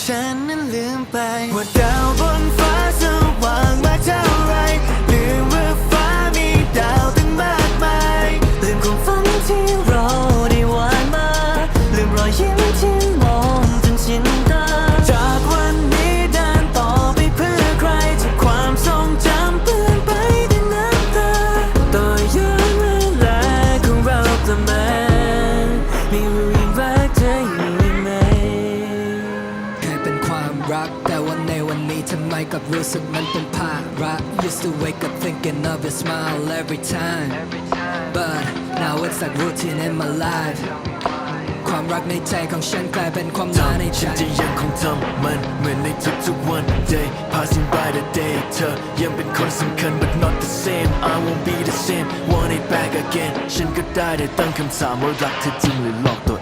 ฉันนั้นลืมไป ว่าดาวบนฟ้าสว่างมากเท่าไรลืมว่าฟ้ามีดาวตั้งมากมายลืมความฝันที่เราได้หวานมา ลืมรอยยิ้มที่มองจนชินตาจากวันนี้เดินต่อไปเพื่อใครจากความทรงจำเปลี่ยนไปด้วยน้ำตาต่อย้อนเวลาของเรากลับมามีรู้ รัก แต่วันในวันนี้ทำไมกับรู้สึกมันเป็นภาระ Used to wake up thinking of your smile every time but now it's like routine in my life ความรักในใจของฉันกลายเป็นความหมาในใจฉันจะยังคงทำมันเหมือนในทุกๆวัน Day passing by the day เธอยังเป็นคนสำคัญ but not the same I won't be the same want it back again ฉันก็ได้แต่ตั้งคำถามว่ารักเธอจริงหรือหลอกตัวเอ